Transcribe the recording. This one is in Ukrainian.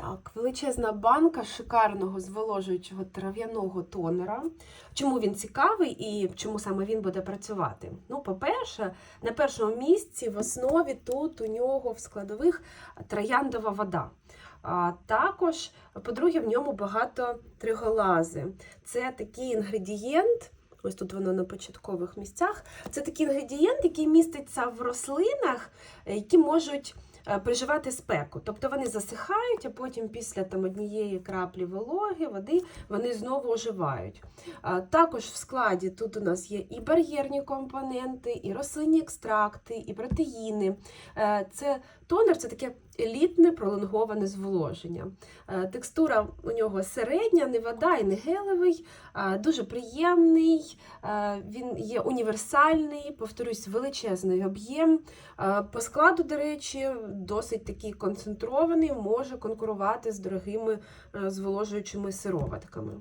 Так, величезна банка шикарного зволожуючого трав'яного тонера. Чому він цікавий і чому саме він буде працювати? Ну, по-перше, на першому місці в основі тут у нього в складових трояндова вода. А також, по-друге, в ньому багато триголази. Це такий інгредієнт. Ось тут воно на початкових місцях. Це такий інгредієнт, який міститься в рослинах, які можуть переживати спеку. Тобто вони засихають, а потім після там, однієї краплі вологи, води вони знову оживають. Також в складі тут у нас є і бар'єрні компоненти, і рослинні екстракти, і протеїни. Е, Це тонер це таке елітне пролонговане зволоження. Е, Текстура у нього середня, не вода і не гелевий, е, дуже приємний, е, він є універсальний, повторюсь, величезний об'єм. Е, По складу, до речі, досить такий концентрований, може конкурувати з дорогими е, зволожуючими сироватками.